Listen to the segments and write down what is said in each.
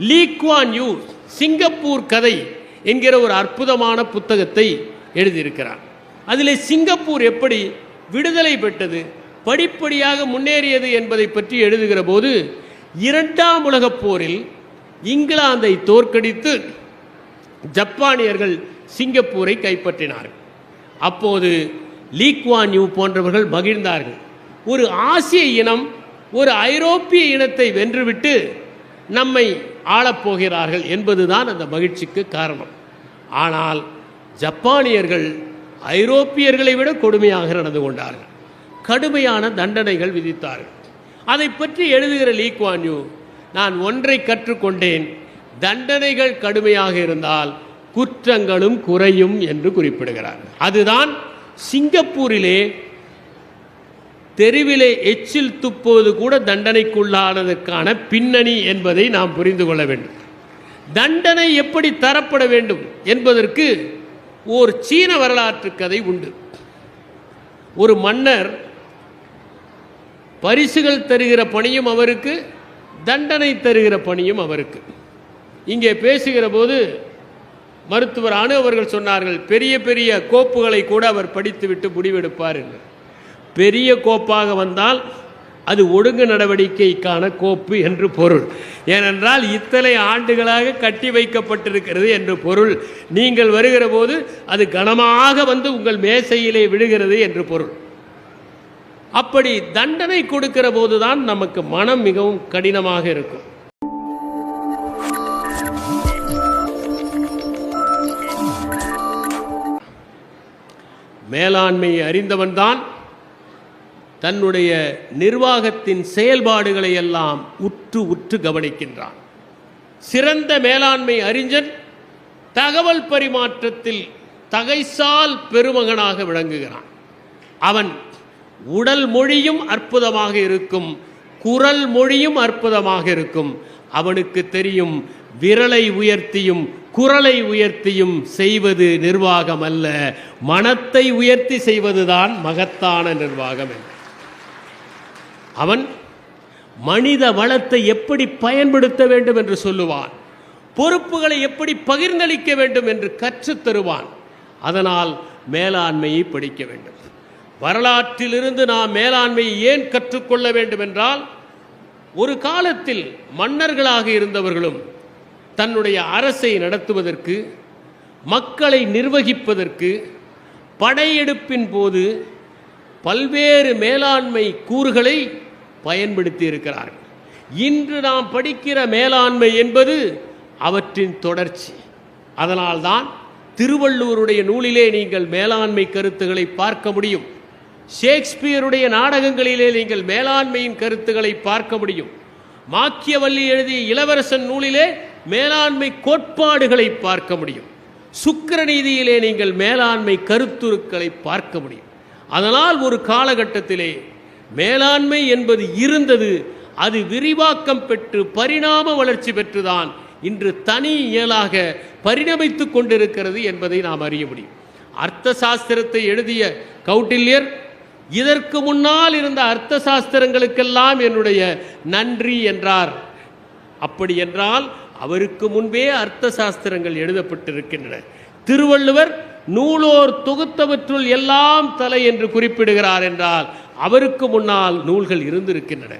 Lee Kuan you Singapore கதை என்கிற ஒரு அற்புதமான புத்தகத்தை எழுதியிருக்கிறார். அதில் சிங்கப்பூர் எப்படி விடுதலை பெற்றது படிப்படியாக முன்னேறியது என்பதை பற்றி எழுதுகிற போது இரண்டாம் உலகப் போரில் இங்கிலாந்தை தோற்கடித்து ஜப்பானியர்கள் சிங்கப்பூரை கைப்பற்றினார்கள். அப்போது லீக்வான் யூ போன்றவர்கள் மகிழ்ந்தார்கள். ஒரு ஆசிய இனம் ஒரு ஐரோப்பிய இனத்தை வென்றுவிட்டு நம்மை ஆளப்போகிறார்கள் என்பதுதான் அந்த மகிழ்ச்சிக்கு காரணம். ஆனால் ஜப்பானியர்கள் ஐரோப்பியர்களை விட கொடுமையாக நடந்து கொண்டார்கள். கடுமையான தண்டனைகள் விதித்தார்கள். அதை பற்றி எழுதுகிற லீக்வான் யூ நான் ஒன்றை கற்றுக்கொண்டேன். தண்டனைகள் கடுமையாக இருந்தால் குற்றங்களும் குறையும் என்று குறிப்பிடுகிறார். அதுதான் சிங்கப்பூரிலே தெருவிலே எச்சில் துப்புவது கூட தண்டனைக்குள்ளானதற்கான பின்னணி என்பதை நாம் புரிந்து கொள்ள வேண்டும். தண்டனை எப்படி தரப்பட வேண்டும் என்பதற்கு ஓர் சீன வரலாற்று கதை உண்டு. ஒரு மன்னர் பரிசுகள் தருகிற பணியும் அவருக்கு தண்டனை தருகிற பணியும் அவருக்கு. இங்கே பேசுகிற போது மருத்துவர் அணு அவர்கள் சொன்னார்கள் பெரிய பெரிய கோப்புகளை கூட அவர் படித்துவிட்டு முடிவெடுப்பார் என்று. பெரிய கோப்பாக வந்தால் அது ஒழுங்கு நடவடிக்கைக்கான கோப்பு என்று பொருள். ஏனென்றால் இத்தனை ஆண்டுகளாக கட்டி வைக்கப்பட்டிருக்கிறது என்று பொருள். நீங்கள் வருகிற போது அது கனமாக வந்து உங்கள் மேசையிலே விழுகிறது என்று பொருள். அப்படி தண்டனை கொடுக்கிற போதுதான் நமக்கு மனம் மிகவும் கடினமாக இருக்கும். மேலாண்மையை அறிந்தவன்தான் தன்னுடைய நிர்வாகத்தின் செயல்பாடுகளை எல்லாம் உற்று உற்று கவனிக்கின்றான். சிறந்த மேலாண்மை அறிஞன் தகவல் பரிமாற்றத்தில் தகைசால் பெருமகனாக விளங்குகிறான். அவன் உடல் மொழியும் அற்புதமாக இருக்கும் குரல் மொழியும் அற்புதமாக இருக்கும். அவனுக்கு தெரியும் விரலை உயர்த்தியும் குரலை உயர்த்தியும் செய்வது நிர்வாகம் அல்ல மனத்தை உயர்த்தி செய்வதுதான் மகத்தான நிர்வாகம் என்று. அவன் மனித வளத்தை எப்படி பயன்படுத்த வேண்டும் என்று சொல்லுவான். பொறுப்புகளை எப்படி பகிர்ந்தளிக்க வேண்டும் என்று கற்றுத் தருவான். அதனால் மேலாண்மையை படிக்க வேண்டும். வரலாற்றிலிருந்து நாம் மேலாண்மையை ஏன் கற்றுக்கொள்ள வேண்டும் என்றால் ஒரு காலத்தில் மன்னர்களாக இருந்தவர்களும் தன்னுடைய அரசை நடத்துவதற்கு மக்களை நிர்வகிப்பதற்கு படையெடுப்பின் போது பல்வேறு மேலாண்மை கூறுகளை பயன்படுத்தி இருக்கிறார்கள். இன்று நாம் படிக்கிற மேலாண்மை என்பது அவற்றின் தொடர்ச்சி. அதனால்தான் திருவள்ளுவருடைய நூலிலே நீங்கள் மேலாண்மை கருத்துக்களை பார்க்க முடியும். ஷேக்ஸ்பியருடைய நாடகங்களிலே நீங்கள் மேலாண்மையின் கருத்துக்களை பார்க்க முடியும். மாக்கியவல்லி எழுதிய இளவரசன் நூலிலே மேலாண்மை கோட்பாடுகளை பார்க்க முடியும். சுக்கிரநீதியிலே நீங்கள் மேலாண்மை கருத்துருக்களை பார்க்க முடியும். அதனால் ஒரு காலகட்டத்திலே மேலாண்மை என்பது இருந்தது அது விரிவாக்கம் பெற்று பரிணாம வளர்ச்சி பெற்றுதான் இன்று தனி இயலாக பரிணமித்துக் கொண்டிருக்கிறது என்பதை நாம் அறிய முடியும். அர்த்த சாஸ்திரத்தை எழுதிய கௌட்டில்யர் இதற்கு முன்னால் இருந்த அர்த்த சாஸ்திரங்களுக்கெல்லாம் என்னுடைய நன்றி என்றார். அப்படி என்றால் அவருக்கு முன்பே அர்த்த சாஸ்திரங்கள் எழுதப்பட்டிருக்கின்றன. திருவள்ளுவர் நூலோர் தொகுத்தவற்றுள் எல்லாம் தலை என்று குறிப்பிடுகிறார் என்றால் அவருக்கு முன்னால் நூல்கள் இருந்திருக்கின்றன.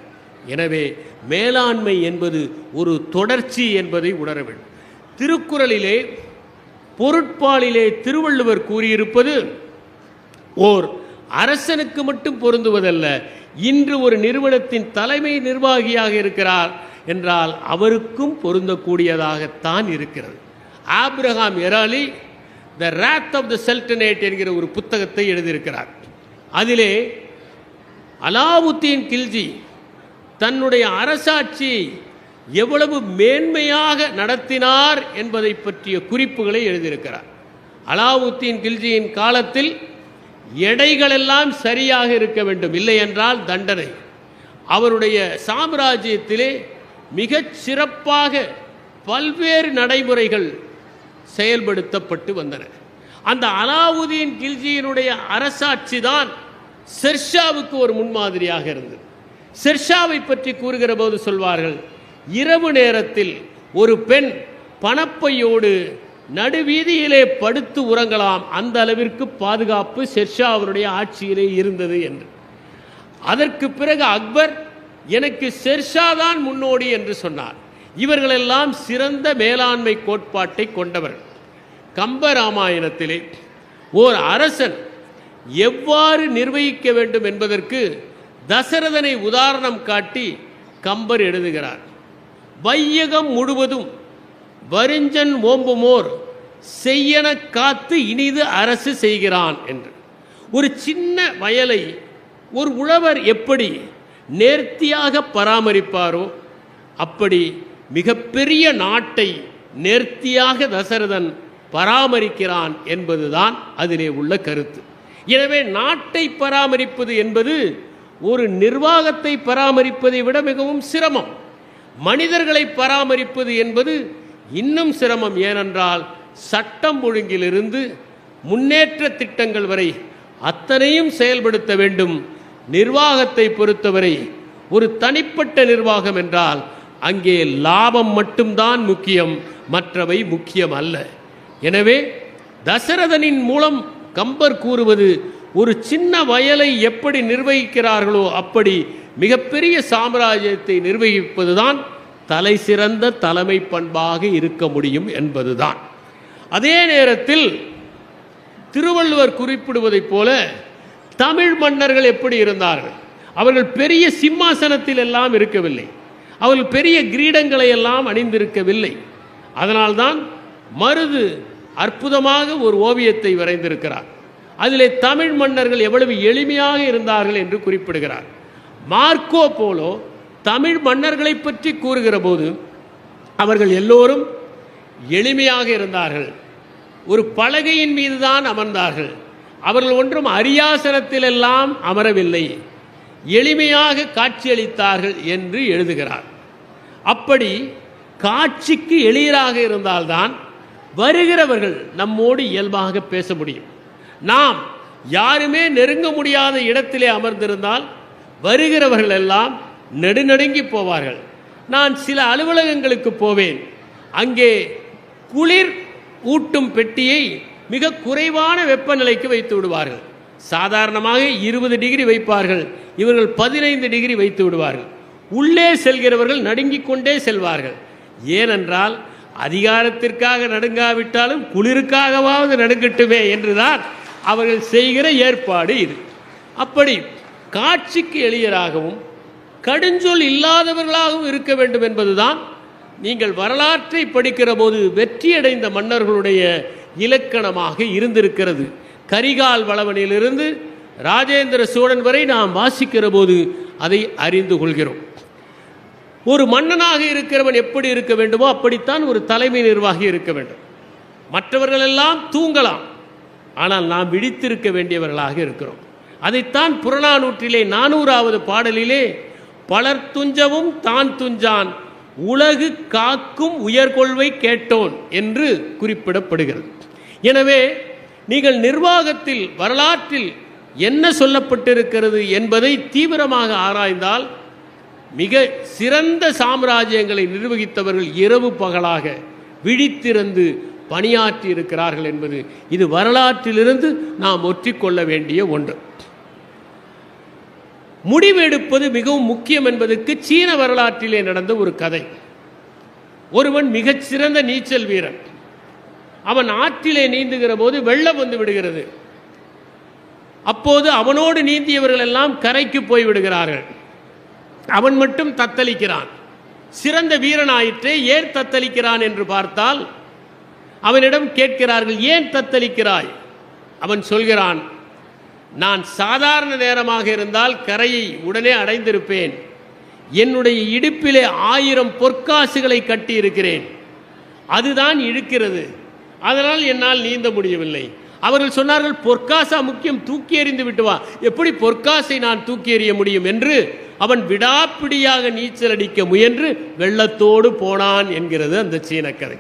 எனவே மேலாண்மை என்பது ஒரு தொடர்ச்சி என்பதை உணர வேண்டும். திருக்குறளிலே பொருட்பாலிலே திருவள்ளுவர் கூறியிருப்பது ஓர் அரசனுக்கு மட்டும் பொருந்துவதல்ல இன்று ஒரு நிறுவனத்தின் தலைமை நிர்வாகியாக இருக்கிறார் என்றால் அவருக்கும் பொருந்தக்கூடியதாகத்தான் இருக்கிறது. Abraham Eraly the wrath of the sultanate என்கிற ஒரு புத்தகத்தை எழுதியிருக்கிறார். அதிலே அலாவுத்தீன் கில்ஜி தன்னுடைய அரசாட்சி எவ்வளவு மேன்மையாக நடத்தினார் என்பதை பற்றிய குறிப்புகளை எழுதியிருக்கிறார். அலாவுத்தீன் கில்ஜியின் காலத்தில் எடைகளெல்லாம் சரியாக இருக்க வேண்டும். இல்லை என்றால் தண்டனை. அவருடைய சாம்ராஜ்யத்திலே மிகச் சிறப்பாக பல்வேறு நடைமுறைகள் செயல்படுத்தப்பட்டு வந்தன. அந்த அலாவுதீன் கில்ஜியினுடைய அரசாட்சி தான் ஷெர்ஷாவுக்கு ஒரு முன்மாதிரியாக இருந்தது. செர்ஷாவை பற்றி கூறுகிற போது சொல்வார்கள் இரவு நேரத்தில் ஒரு பெண் பணப்பையோடு நடுவீதியிலே படுத்து உறங்கலாம் அந்த அளவிற்கு பாதுகாப்பு ஷெர்ஷா அவருடைய ஆட்சியிலே இருந்தது என்று. அதற்கு பிறகு அக்பர் எனக்கு ஷெர்ஷா தான் முன்னோடி என்று சொன்னார். இவர்களெல்லாம் சிறந்த மேலாண்மை கோட்பாட்டை கொண்டவர்கள். கம்ப ராமாயணத்திலே ஓர் அரசன் எவ்வாறு நிர்வகிக்க வேண்டும் என்பதற்கு தசரதனை உதாரணம் காட்டி கம்பர் எழுதுகிறார். வையகம் முழுவதும் வரிஞ்சன் ஓம்புமோர் செய்யன காத்து இனிது அரசு செய்கிறான் என்று. ஒரு சின்ன வயலை ஒரு உழவர் எப்படி நேர்த்தியாக பராமரிப்பாரோ அப்படி மிகப்பெரிய நாட்டை நேர்த்தியாக தசரதன் பராமரிக்கிறான் என்பதுதான் அதிலே உள்ள கருத்து. எனவே நாட்டை பராமரிப்பது என்பது ஒரு நிர்வாகத்தை பராமரிப்பதை விட மிகவும் சிரமம். மனிதர்களை பராமரிப்பது என்பது இன்னும் சிரமம். ஏனென்றால் சட்டம் ஒழுங்கிலிருந்து முன்னேற்ற திட்டங்கள் வரை அத்தனையும் செயல்படுத்த வேண்டும். நிர்வாகத்தை பொறுத்தவரை ஒரு தனிப்பட்ட நிர்வாகம் என்றால் அங்கே லாபம் மட்டும்தான் முக்கியம் மற்றவை முக்கியம் அல்ல. எனவே தசரதனின் மூலம் கம்பர் கூறுவது ஒரு சின்ன வயலை எப்படி நிர்வகிக்கிறார்களோ அப்படி மிகப்பெரிய சாம்ராஜ்யத்தை நிர்வகிப்பதுதான் தலை சிறந்த தலைமை பண்பாக இருக்க முடியும் என்பதுதான். அதே நேரத்தில் திருவள்ளுவர் குறிப்பிடுவதைப் போல தமிழ் மன்னர்கள் எப்படி இருந்தார்கள்? அவர்கள் பெரிய சிம்மாசனத்தில் எல்லாம் இருக்கவில்லை. அவர்கள் பெரிய கிரீடங்களை எல்லாம் அணிந்திருக்கவில்லை. அதனால்தான் மருது அற்புதமாக ஒரு ஓவியத்தை வரைந்திருக்கிறார். அதிலே தமிழ் மன்னர்கள் எவ்வளவு எளிமையாக இருந்தார்கள் என்று குறிப்பிடுகிறார். மார்க்கோ போலோ தமிழ் மன்னர்களை பற்றி கூறுகிற போது அவர்கள் எல்லோரும் எளிமையாக இருந்தார்கள். ஒரு பலகையின் மீது தான் அமர்ந்தார்கள். அவர்கள் ஒன்றும் அரியாசனத்திலெல்லாம் அமரவில்லை. எளிமையாக காட்சியளித்தார்கள் என்று எழுதுகிறார். அப்படி காட்சிக்கு எளியராக இருந்தால்தான் வருகிறவர்கள் நம்மோடு இயல்பாக பேச முடியும். நாம் யாருமே நெருங்க முடியாத இடத்திலே அமர்ந்திருந்தால் வருகிறவர்கள் எல்லாம் நெடுநடுங்கி போவார்கள். நான் சில அலுவலகங்களுக்கு போவேன். அங்கே குளிர் ஊட்டும் பெட்டியை மிக குறைவான வெப்பநிலைக்கு வைத்து விடுவார்கள். சாதாரணமாக இருபது டிகிரி வைப்பார்கள். இவர்கள் பதினைந்து டிகிரி வைத்து விடுவார்கள். உள்ளே செல்கிறவர்கள் நடுங்கிக் கொண்டே செல்வார்கள். ஏனென்றால் அதிகாரத்திற்காக நடுங்காவிட்டாலும் குளிருக்காகவாவது நடுங்கட்டுமே என்றுதான் அவர்கள் செய்கிற ஏற்பாடு இது. அப்படி காட்சிக்கு எளியராகவும் கடுஞ்சொல் இல்லாதவர்களாகவும் இருக்க வேண்டும் என்பதுதான் நீங்கள் வரலாற்றை படிக்கிற போது வெற்றியடைந்த மன்னர்களுடைய இலக்கணமாக இருந்திருக்கிறது. கரிகால் வளவனிலிருந்து ராஜேந்திர சோழன் வரை நாம் வாசிக்கிற போது அதை அறிந்து கொள்கிறோம். ஒரு மன்னனாக இருக்கிறவன் எப்படி இருக்க வேண்டுமோ அப்படித்தான் ஒரு தலைமை நிர்வாகி இருக்க வேண்டும். மற்றவர்களெல்லாம் தூங்கலாம். ஆனால் நாம் விழித்திருக்க வேண்டியவர்களாக இருக்கிறோம். அதைத்தான் புறநானூற்றிலே நானூறாவது பாடலிலே பலர் துஞ்சவும் தான் துஞ்சான் உலகு காக்கும் உயர்கொள்வை கேட்டோன் என்று குறிப்பிடப்படுகிறது. எனவே நீங்கள் நிர்வாகத்தில் வரலாற்றில் என்ன சொல்லப்பட்டிருக்கிறது என்பதை தீவிரமாக ஆராய்ந்தால் மிக சிறந்த சாம்ராஜ்யங்களை நிர்வகித்தவர்கள் இரவு பகலாக விழித்திருந்து பணியாற்றி இருக்கிறார்கள் என்பது இது வரலாற்றிலிருந்து நாம் ஒற்றிக்கொள்ள வேண்டிய ஒன்று. முடிவெடுப்பது மிகவும் முக்கியம் என்பதற்கு சீன வரலாற்றிலே நடந்த ஒரு கதை. ஒருவன் மிகச்சிறந்த நீச்சல் வீரன். அவன் ஆற்றிலே நீந்துகிற போது வெள்ளம் வந்து விடுகிறது. அப்போது அவனோடு நீந்தியவர்கள் எல்லாம் கரைக்கு போய் விடுகிறார்கள். அவன் மட்டும் தத்தளிக்கிறான். சிறந்த வீரனாயிற்றே ஏன் தத்தளிக்கிறான் என்று பார்த்தால் அவனிடம் கேட்கிறார்கள் ஏன் தத்தளிக்கிறாய்? அவன் சொல்கிறான் நான் சாதாரண நேரமாக இருந்தால் கரையை உடனே அடைந்திருப்பேன். என்னுடைய இடுப்பிலே ஆயிரம் பொற்காசுகளை கட்டி இருக்கிறேன் அதுதான் இழுக்கிறது. அதனால் என்னால் நீந்த முடியவில்லை. அவர்கள் சொன்னார்கள் பொற்காசா முக்கியம் தூக்கி எறிந்து விட்டு வா. எப்படி பொற்காசை நான் தூக்கி எறிய முடியும் என்று? அவன் விடாப்பிடியாக நீச்சல் அடிக்க முயன்று வெள்ளத்தோடு போனான் என்கிறது அந்த சீனக்கதை.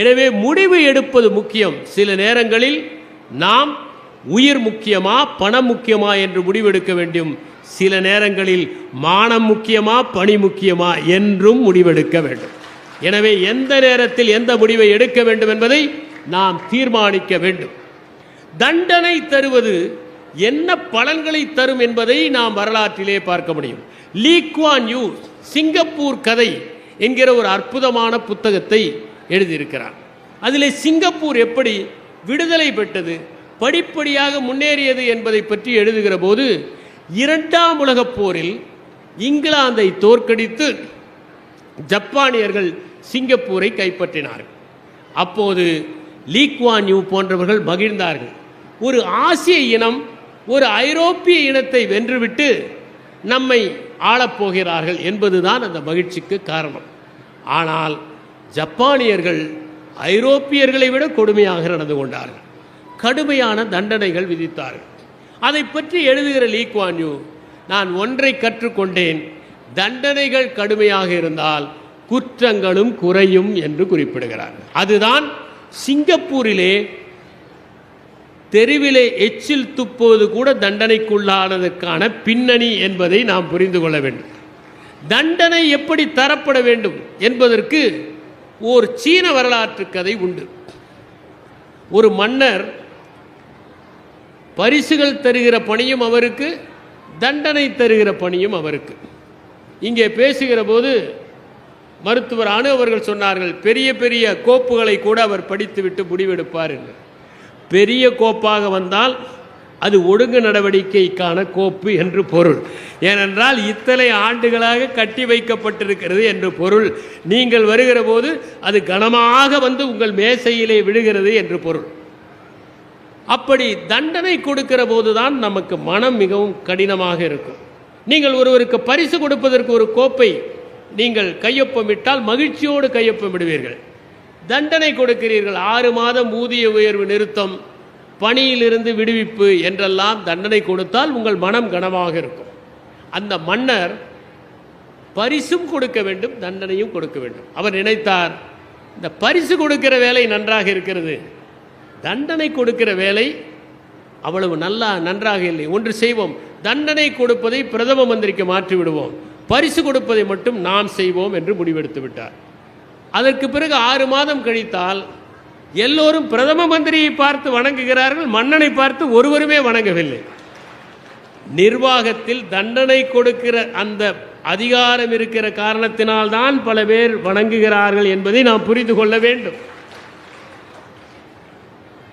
எனவே முடிவு எடுப்பது முக்கியம். சில நேரங்களில் நாம் உயிர் முக்கியமா பணம் முக்கியமா என்று முடிவெடுக்க வேண்டும். சில நேரங்களில் மானம் முக்கியமா பணி முக்கியமா என்றும் முடிவெடுக்க வேண்டும். எனவே எந்த நேரத்தில் எந்த முடிவை எடுக்க வேண்டும் என்பதை நாம் தீர்மானிக்க வேண்டும். தண்டனை தருவது என்ன பலன்களை தரும் என்பதை நாம் வரலாற்றிலே பார்க்க முடியும். லீக்வான் யூ சிங்கப்பூர் கதை என்கிற ஒரு அற்புதமான புத்தகத்தை எழுதியிருக்கிறார். அதில் சிங்கப்பூர் எப்படி விடுதலை பெற்றது படிப்படியாக முன்னேறியது என்பதை பற்றி எழுதுகிற போது இரண்டாம் உலகப் போரில் இங்கிலாந்தை தோற்கடித்து ஜப்பானியர்கள் சிங்கப்பூரை கைப்பற்றினார்கள். அப்போது லீக்வான் யூ போன்றவர்கள் மகிழ்ந்தார்கள். ஒரு ஆசிய இனம் ஒரு ஐரோப்பிய இனத்தை வென்றுவிட்டு நம்மை ஆளப்போகிறார்கள் என்பதுதான் அந்த மகிழ்ச்சிக்கு காரணம். ஆனால் ஜப்பானியர்கள் ஐரோப்பியர்களை விட கொடுமையாக நடந்து கொண்டார்கள். கடுமையான தண்டனைகள் விதித்தார்கள். அதை பற்றி எழுதுகிற லீக்வான் யூ நான் ஒன்றை கற்றுக்கொண்டேன். தண்டனைகள் கடுமையாக இருந்தால் குற்றங்களும் குறையும் என்று குறிப்பிடுகிறார் அதுதான் சிங்கப்பூரிலே தெருவிலே எச்சில் துப்புவது கூட தண்டனைக்குள்ளானதற்கான பின்னணி என்பதை நாம் புரிந்து கொள்ள வேண்டும். தண்டனை எப்படி தரப்பட வேண்டும் என்பதற்கு ஓர் சீன வரலாற்று கதை உண்டு. ஒரு மன்னர் பரிசுகள் தருகிற பணியும் அவருக்கு தண்டனை தருகிற பணியும் அவருக்கு. இங்கே பேசுகிற போது மருத்துவர் அணு அவர்கள் சொன்னார்கள் பெரிய பெரிய கோப்புகளை கூட அவர் படித்துவிட்டு முடிவெடுப்பார் என்று. பெரிய கோப்பாக வந்தால் அது ஒழுங்கு நடவடிக்கைக்கான கோப்பு என்று பொருள். ஏனென்றால் இத்தனை ஆண்டுகளாக கட்டி வைக்கப்பட்டிருக்கிறது என்று பொருள். நீங்கள் வருகிற போது அது கனமாக வந்து உங்கள் மேசையிலே விழுகிறது என்று பொருள். அப்படி தண்டனை கொடுக்கிற போதுதான் நமக்கு மனம் மிகவும் கடினமாக இருக்கும். நீங்கள் ஒருவருக்கு பரிசு கொடுப்பதற்கு ஒரு கோப்பை நீங்கள் கையொப்பமிட்டால் மகிழ்ச்சியோடு கையொப்பமிடுவீர்கள். தண்டனை கொடுக்கிறீர்கள். ஆறு மாதம் ஊதிய உயர்வு நிறுத்தம் பணியிலிருந்து விடுவிப்பு என்றெல்லாம் தண்டனை கொடுத்தால் உங்கள் மனம் கனமாக இருக்கும். அந்த மன்னர் பரிசும் கொடுக்க வேண்டும் தண்டனையும் கொடுக்க வேண்டும். அவர் நினைத்தார் இந்த பரிசு கொடுக்கிற வேலை நன்றாக இருக்கிறது. தண்டனை கொடுக்கிற வேலை அவ்வளவு நல்லா நன்றாக இல்லை. ஒன்று செய்வோம் தண்டனை கொடுப்பதை பிரதம மந்திரிக்கு மாற்றி விடுவோம் பரிசு கொடுப்பதை மட்டும் நாம் செய்வோம் என்று முடிவெடுத்து விட்டார். அதற்கு பிறகு ஆறு மாதம் கழித்தால் எல்லோரும் பிரதம மந்திரியை பார்த்து வணங்குகிறார்கள் மன்னனை பார்த்து ஒருவருமே வணங்கவில்லை. நிர்வாகத்தில் தண்டனை கொடுக்கிற அந்த அதிகாரம் இருக்கிற காரணத்தினால்தான் பல பேர் வணங்குகிறார்கள் என்பதை நாம் புரிந்து கொள்ள வேண்டும்.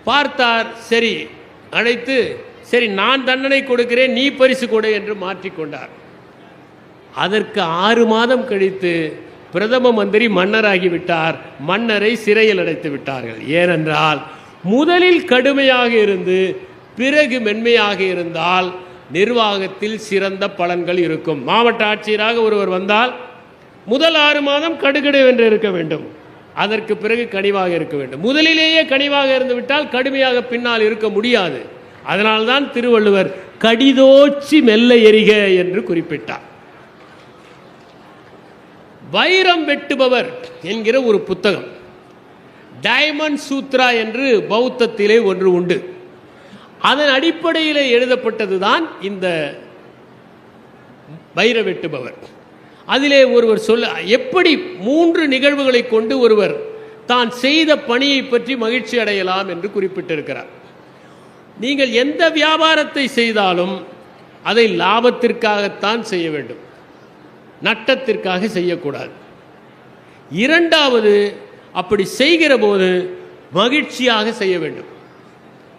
பார்த்தார் சரி அழைத்து சரி நான் தண்டனை கொடுக்கிறேன் நீ பரிசு கொடு என்று மாற்றிக்கொண்டார். அதற்கு ஆறு மாதம் கழித்து பிரதம மந்திரி மன்னராகிவிட்டார். மன்னரை சிறையில் அடைத்து விட்டார்கள். ஏனென்றால் முதலில் கடுமையாக இருந்து பிறகு மென்மையாக இருந்தால் நிர்வாகத்தில் சிறந்த பலன்கள் இருக்கும். மாவட்ட ஆட்சியராக ஒருவர் வந்தால் முதல் ஆறு மாதம் கடுகடுவென்று இருக்க வேண்டும். அதற்கு பிறகு கனிவாக இருக்க வேண்டும். முதலிலேயே கனிவாக இருந்துவிட்டால் கடுமையாக பின்னால் இருக்க முடியாது. அதனால்தான் திருவள்ளுவர் கடிதோச்சி மெல்ல எரிக என்று குறிப்பிட்டார். வைரம் வெட்டுபவர் என்கிற ஒரு புத்தகம். டைமண்ட் சூத்ரா என்று பௌத்தத்திலே ஒன்று உண்டு. அதன் அடிப்படையில் எழுதப்பட்டதுதான் இந்த வைர வெட்டுபவர். அதிலே ஒருவர் சொல்ல எப்படி மூன்று நிகழ்வுகளை கொண்டு ஒருவர் தான் செய்த பணியை பற்றி மகிழ்ச்சி அடையலாம் என்று குறிப்பிட்டிருக்கிறார். நீங்கள் எந்த வியாபாரத்தை செய்தாலும் அதை லாபத்திற்காகத்தான் செய்ய வேண்டும். நட்டத்திற்காக செய்யக்கூடாது. இரண்டாவது அப்படி செய்கிற போது மகிழ்ச்சியாக செய்ய வேண்டும்.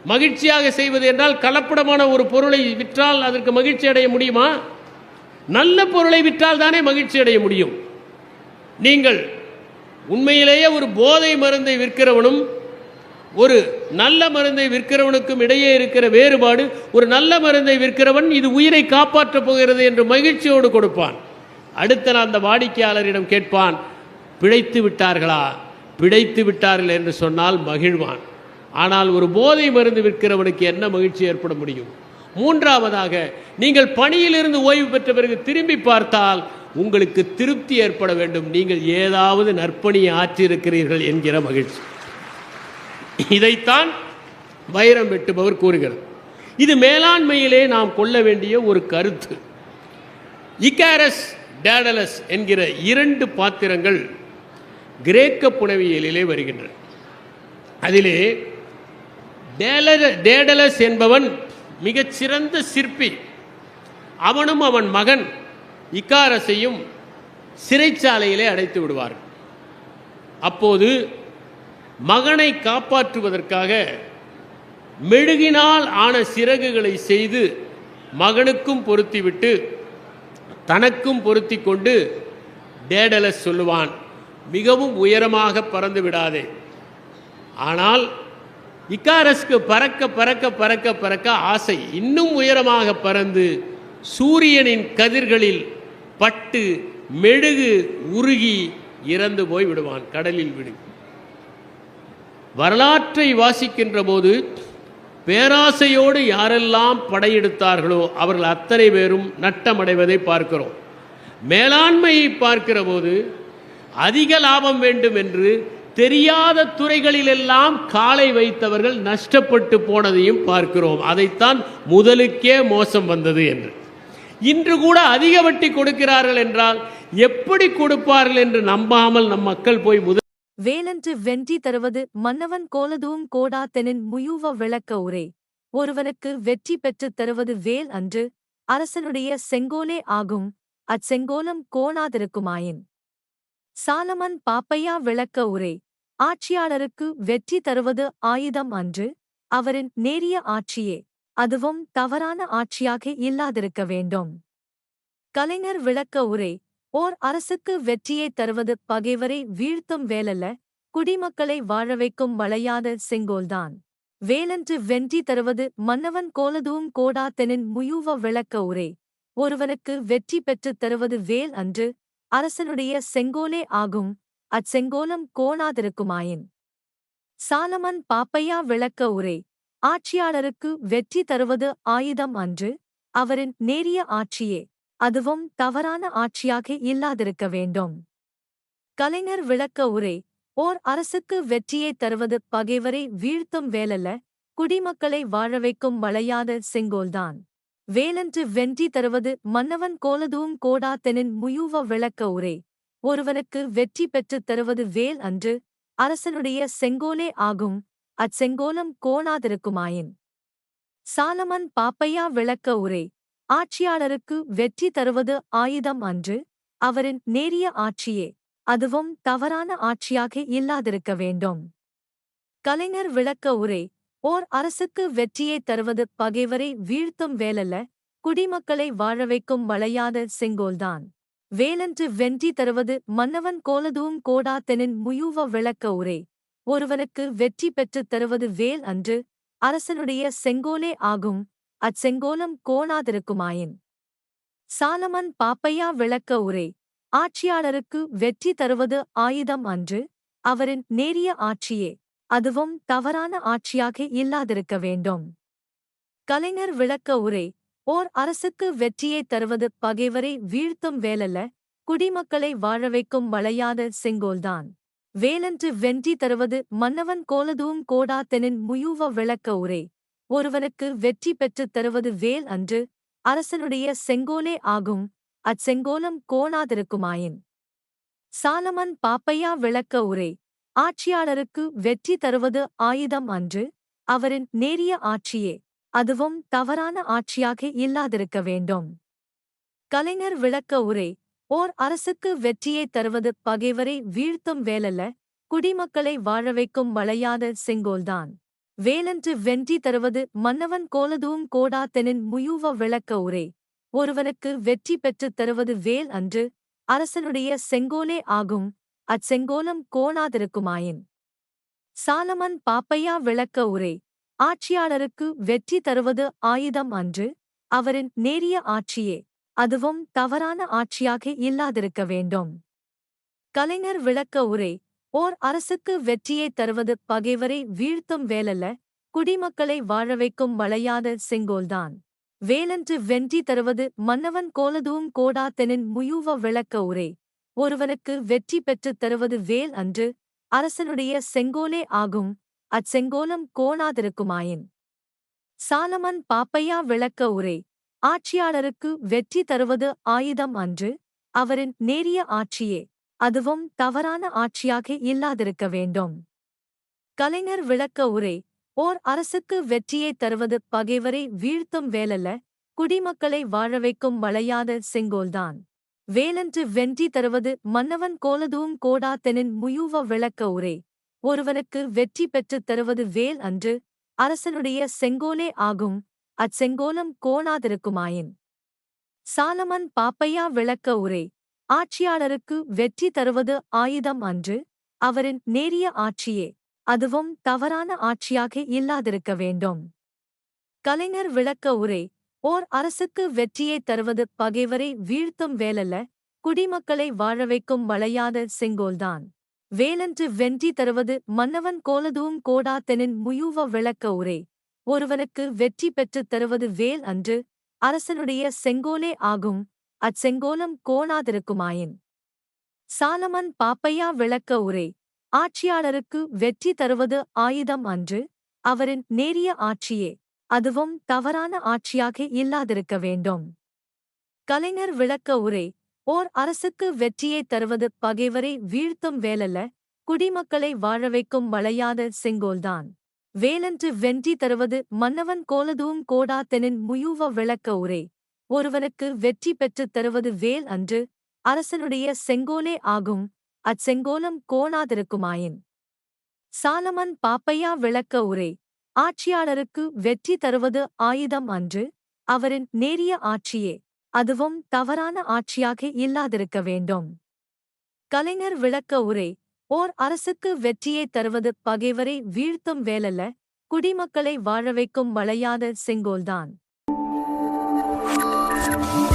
மகிழ்ச்சியாக செய்வது என்றால் கலப்படமான ஒரு பொருளை விற்றால் அதற்கு மகிழ்ச்சி அடைய முடியுமா? நல்ல பொருளை விற்றால் தானே மகிழ்ச்சி அடைய முடியும். நீங்கள் உண்மையிலேயே ஒரு போதை மருந்தை விற்கிறவனும் ஒரு நல்ல மருந்தை விற்கிறவனுக்கும் இடையே இருக்கிற வேறுபாடு ஒரு நல்ல மருந்தை விற்கிறவன் இது உயிரை காப்பாற்றப் போகிறது என்று மகிழ்ச்சியோடு கொடுப்பான். அடுத்த நான் அந்த வாடிக்கையாளரிடம் கேட்பான் பிழைத்து விட்டார்களா? பிழைத்து விட்டார்கள் என்று சொன்னால் மகிழ்வான். ஆனால் ஒரு போதை மருந்து விற்கிறவனுக்கு என்ன மகிழ்ச்சி ஏற்பட முடியும்? மூன்றாவதாக நீங்கள் பணியிலிருந்து ஓய்வு பெற்ற பிறகு திரும்பி பார்த்தால் உங்களுக்கு திருப்தி ஏற்பட வேண்டும். நீங்கள் ஏதாவது நற்பணியை ஆற்றியிருக்கிறீர்கள் என்கிற மகிழ்ச்சி. இதைத்தான் வைரம் வெட்டுபவர் கூறுகிறது. இது மேலாண்மையிலே நாம் கொள்ள வேண்டிய ஒரு கருத்து. இக்காரஸ் டேடலஸ் என்கிற இரண்டு பாத்திரங்கள் கிரேக்க புனவியலிலே வருகின்றன. அதிலே டேடலஸ் என்பவன் மிகச்சிறந்த சிற்பி. அவனும் அவன் மகன். இக்காரசையும் சிறைச்சாலையிலே அடைத்து விடுவார்கள் அப்போது மகனை காப்பாற்றுவதற்காக மெழுகினால் ஆன சிறகுகளை செய்து மகனுக்கும் பொருத்திவிட்டு தனக்கும் பொருத்தி கொண்டு டேடலஸ் சொல்லுவான் மிகவும் உயரமாக பறந்து விடாதே. ஆனால் இக்காரஸ்க்கு பறக்க பறக்க பறக்க பறக்க ஆசை இன்னும் உயரமாக பறந்து சூரியனின் கதிர்களில் பட்டு மெழுகு உருகி இறந்து போய் விடுவான் கடலில் விடு வரலாற்றை வாசிக்கின்ற போது பேராசையோடு யாரெல்லாம் படையெடுத்தார்களோ அவர்கள் அத்தனை பேரும் நட்டமடைவதை பார்க்கிறோம். மேலாண்மையை பார்க்கிற போது அதிக லாபம் வேண்டும் என்று தெரியாத துறைகளிலெல்லாம் காலை வைத்தவர்கள் நஷ்டப்பட்டு போனதையும் பார்க்கிறோம். அதைத்தான் முதலுக்கே மோசம் வந்தது என்று. இன்று கூட அதிக வட்டி கொடுக்கிறார்கள் என்றால் எப்படி கொடுப்பார்கள் என்று நம்பாமல் நம் மக்கள் போய் முதல் வேலன்று வென்றி தருவது மன்னவன் கோலதூம் கோடாத்தெனின் முயூவ விளக்க உரை. ஒருவனுக்கு வெற்றி பெற்றுத் தருவது வேல் அன்று அரசனுடைய செங்கோலே ஆகும் அச்செங்கோலம் கோணாதிருக்குமாயின். சாலமன் பாப்பையா விளக்க உரை. ஆட்சியாளருக்கு வெற்றி தருவது ஆயுதம் அன்று அவரின் நேரிய ஆட்சியே அதுவும் தவறான ஆட்சியாக இல்லாதிருக்க வேண்டும். கலைஞர் விளக்க உரை. ஓர் அரசுக்கு வெற்றியைத் தருவது பகைவரை வீழ்த்தும் வேலல்ல குடிமக்களை வாழ வைக்கும் வளையாத செங்கோல்தான். வேலன்று வென்றி தருவது மன்னவன் கோலதூம் கோடாத்தெனின் முயூவ விளக்க உரை. ஒருவனுக்கு வெற்றி பெற்றுத் தருவது வேல் அன்று அரசனுடைய செங்கோலே ஆகும் அச்செங்கோலம் கோணாதிருக்குமாயின். சாலமன் பாப்பையா விளக்க உரை. ஆட்சியாளருக்கு வெற்றி தருவது ஆயுதம் அன்று அவரின் நேரிய ஆட்சியே. அதுவும் தவறான ஆட்சியாக இல்லாதிருக்க வேண்டும். கலைஞர் விளக்க உரை ஓர் அரசுக்கு வெற்றியைத் தருவது பகைவரை வீழ்த்தும் வேலல்ல குடிமக்களை வாழ வைக்கும் வளையாத செங்கோல்தான். வேலன்று வென்றி தருவது மன்னவன் கோலதுவும் கோடாத்தனின் முயூவ விளக்க உரை ஒருவனுக்கு வெற்றி பெற்றுத் தருவது வேல் அன்று அரசனுடைய செங்கோலே ஆகும் அச்செங்கோலம் கோணாதிருக்குமாயின். சாலமன் பாப்பையா விளக்க உரை ஆட்சியாளருக்கு வெற்றி தருவது ஆயுதம் அன்று அவரின் நேரிய ஆட்சியே அதுவும் தவறான ஆட்சியாக இல்லாதிருக்க வேண்டும். கலைஞர் விளக்க உரை ஓர் அரசுக்கு வெற்றியைத் தருவது பகைவரை வீழ்த்தும் வேலல்ல குடிமக்களை வாழ வைக்கும் வளையாத செங்கோல்தான். வேலன்று வென்றி தருவது மன்னவன் கோலதூம் கோடாத்தெனின் முயூவ விளக்க உரை ஒருவனுக்கு வெற்றி பெற்றுத் தருவது வேல் அன்று அரசனுடைய செங்கோலே ஆகும் அச்செங்கோலம் கோணாதிருக்குமாயின். சாலமன் பாப்பையா விளக்க உரை. ஆட்சியாளருக்கு வெற்றி தருவது ஆயுதம் அன்று அவரின் நேரிய ஆட்சியே அதுவும் தவறான ஆட்சியாக இல்லாதிருக்க வேண்டும். கலைஞர் விளக்க உரை. ஓர் அரசுக்கு வெற்றியைத் தருவது பகைவரை வீழ்த்தும் வேலல்ல குடிமக்களை வாழ வைக்கும் வளையாத செங்கோல்தான். வேலன்று வென்றி தருவது மன்னவன் கோலதுவும் கோடாத்தெனின் முயூவ விளக்க உரை. ஒருவனுக்கு வெற்றி பெற்றுத் தருவது வேல் அன்று அரசனுடைய செங்கோலே ஆகும். அச்செங்கோலம் கோணாதிருக்குமாயின். சாலமன் பாப்பையா விளக்க உரை. ஆட்சியாளருக்கு வெற்றி தருவது ஆயுதம் அன்று அவரின் நேரிய ஆட்சியே. அதுவும் தவறான ஆட்சியாக இல்லாதிருக்க வேண்டும். கலைஞர் விளக்க உரை. ஓர் அரசுக்கு வெற்றியைத் தருவது பகைவரை வீழ்த்தும் வேலல்ல குடிமக்களை வாழ வைக்கும் வளையாத செங்கோல்தான். வேலன்று வென்றி தருவது மன்னவன் கோலதூம் கோடாத்தெனின் முயூவ விளக்க உரை. ஒருவனுக்கு வெற்றி பெற்றுத் தருவது வேல் அன்று அரசனுடைய செங்கோலே ஆகும் அச்செங்கோலம் கோணாதிருக்குமாயின். சாலமன் பாப்பையா விளக்க உரை. ஆட்சியாளருக்கு வெற்றி தருவது ஆயுதம் அன்று அவரின் நேரிய ஆட்சியே அதுவும் தவறான ஆட்சியாக இல்லாதிருக்க வேண்டும். கலைஞர் விளக்க உரை. ஓர் அரசுக்கு வெற்றியைத் தருவது பகைவரை வீழ்த்தும் வேலல்ல குடிமக்களை வாழ வைக்கும் வளையாத செங்கோல்தான். வேலன்று வென்றி தருவது மன்னவன் கோலதூம் கோடாத்தெனின் முயூவ விளக்க உரை. ஒருவனுக்கு வெற்றி பெற்றுத் தருவது வேல் அன்று அரசனுடைய செங்கோலே ஆகும் அச்செங்கோலம் கோணாதிருக்குமாயின். சாலமன் பாப்பையா விளக்க உரை. ஆட்சியாளருக்கு வெற்றி தருவது ஆயுதம் அன்று அவரின் நேரிய ஆட்சியே. அதுவும் தவறான ஆட்சியாக இல்லாதிருக்க வேண்டும். கலைஞர் விளக்க உரை ஓர் அரசுக்கு வெற்றியை தருவது பகைவரை வீழ்த்தும் வேலல்ல குடிமக்களை வாழ வைக்கும் வளையாத செங்கோல்தான். வேலன்று வென்றி தருவது மன்னவன் கோலதுவும் கோடாத்தனின் முயூவ விளக்க உரை ஒருவனுக்கு வெற்றி பெற்றுத் தருவது வேல் அன்று அரசனுடைய செங்கோலே ஆகும் அச்செங்கோலம் கோணாதிருக்குமாயின். சாலமன் பாப்பையா விளக்க உரை ஆட்சியாளருக்கு வெற்றி தருவது ஆயுதம் அன்று அவரின் நேரிய ஆட்சியே அதுவும் தவறான ஆட்சியாக இல்லாதிருக்க வேண்டும். கலைஞர் விளக்க உரை ஓர் அரசுக்கு வெற்றியை தருவது பகைவரை வீழ்த்தும் வேலல்ல குடிமக்களை வாழ வைக்கும் வளையாத செங்கோல்தான். வேலன்று வென்றி தருவது மன்னவன் கோலதுவும் கோடாத்தெனின் முயூவ விளக்க உரை ஒருவனுக்கு வெற்றி பெற்றுத் தருவது வேல் அன்று அரசனுடைய செங்கோலே ஆகும் அச்செங்கோலம் கோணாதிருக்குமாயின். சாலமன் பாப்பையா விளக்க உரை. ஆட்சியாளருக்கு வெற்றி தருவது ஆயுதம் அன்று அவரின் நேரிய ஆட்சியே அதுவும் தவறான ஆட்சியாக இல்லாதிருக்க வேண்டும். கலைஞர் விளக்க உரை. ஓர் அரசுக்கு வெற்றியை தருவது பகைவரை வீழ்த்தும் வேலல்ல குடிமக்களை வாழ வைக்கும் வளையாத செங்கோல்தான். வேலன்று வென்றி தருவது மன்னவன் கோலதுவும் கோடாத்தெனின் முயூவ விளக்க உரை. ஒருவனுக்கு வெற்றி பெற்றுத் தருவது வேல் அன்று அரசனுடைய செங்கோலே ஆகும். அச்செங்கோலம் கோணாதிருக்குமாயின். சாலமன் பாப்பையா விளக்க உரை. ஆட்சியாளருக்கு வெற்றி தருவது ஆயுதம் அன்று அவரின் நேரிய ஆட்சியே. அதுவும் தவறான ஆட்சியாக இல்லாதிருக்க வேண்டும். கலைஞர் விளக்க உரை. ஓர் அரசுக்கு வெற்றியை தருவது பகைவரை வீழ்த்தும் வேலல்ல குடிமக்களை வாழ வைக்கும் வளையாத செங்கோல்தான். Thank you.